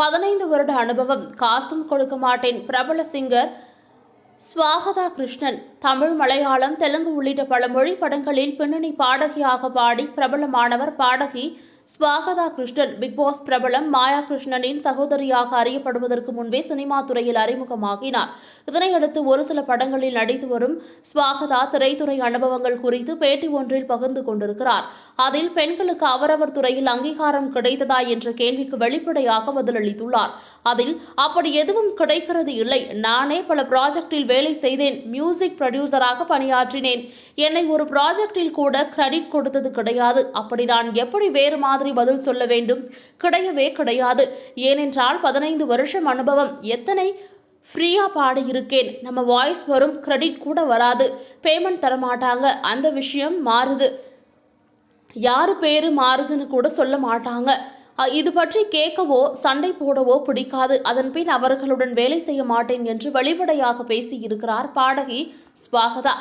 பதினைந்து வருட அனுபவம் காசும் கொடுக்க மாட்டேன். பிரபல சிங்கர் ஸ்வாகதா கிருஷ்ணன் தமிழ் மலையாளம் தெலுங்கு உள்ளிட்ட பல மொழி படங்களில் பின்னணி பாடகியாக பாடி பிரபலமானவர். பாடகி ஸ்வாகதா கிருஷ்ணன் பிக்பாஸ் பிரபலம் மாயா கிருஷ்ணனின் சகோதரியாக அறியப்படுவதற்கு முன்பே சினிமா துறையில் அறிமுகமாகினார். இதனையடுத்து ஒரு சில படங்களில் நடித்து வரும் ஸ்வாகதா திரைத்துறை அனுபவங்கள் குறித்து பேட்டி ஒன்றில் பகிர்ந்து கொண்டிருக்கிறார். அதில் பெண்களுக்கு அவரவர் துறையில் அங்கீகாரம் கிடைத்ததா என்ற கேள்விக்கு வெளிப்படையாக பதிலளித்துள்ளார். அதில் அப்படி எதுவும் கிடைக்கிறது இல்லை. நானே பல ப்ராஜெக்டில் வேலை செய்தேன். மியூசிக் ப்ரொடியூசராக பணியாற்றினேன். என்னை ஒரு ப்ராஜெக்டில் கூட கிரெடிட் கொடுத்தது கிடையாது. அப்படி நான் எப்படி வேறு மாதிரி பதில் சொல்ல வேண்டும். கிடையவே கிடையாது. ஏனென்றால் பதினைந்து வருஷம் அனுபவம். எத்தனை? ஃப்ரீயாக பாடியிருக்கேன். நம்ம வாய்ஸ் வரும் கிரெடிட் கூட வராது. பேமெண்ட் தர மாட்டாங்க அந்த விஷயம் மாறுது. யாரு பேரு மாறுதுன்னு கூட சொல்ல மாட்டாங்க. இது பற்றி கேட்கவோ சண்டை போடவோ பிடிக்காது. அதன் பின் அவர்களுடன் வேலை செய்ய மாட்டேன் என்று வெளிப்படையாக பேசியிருக்கிறார் பாடகி ஸ்வாகதா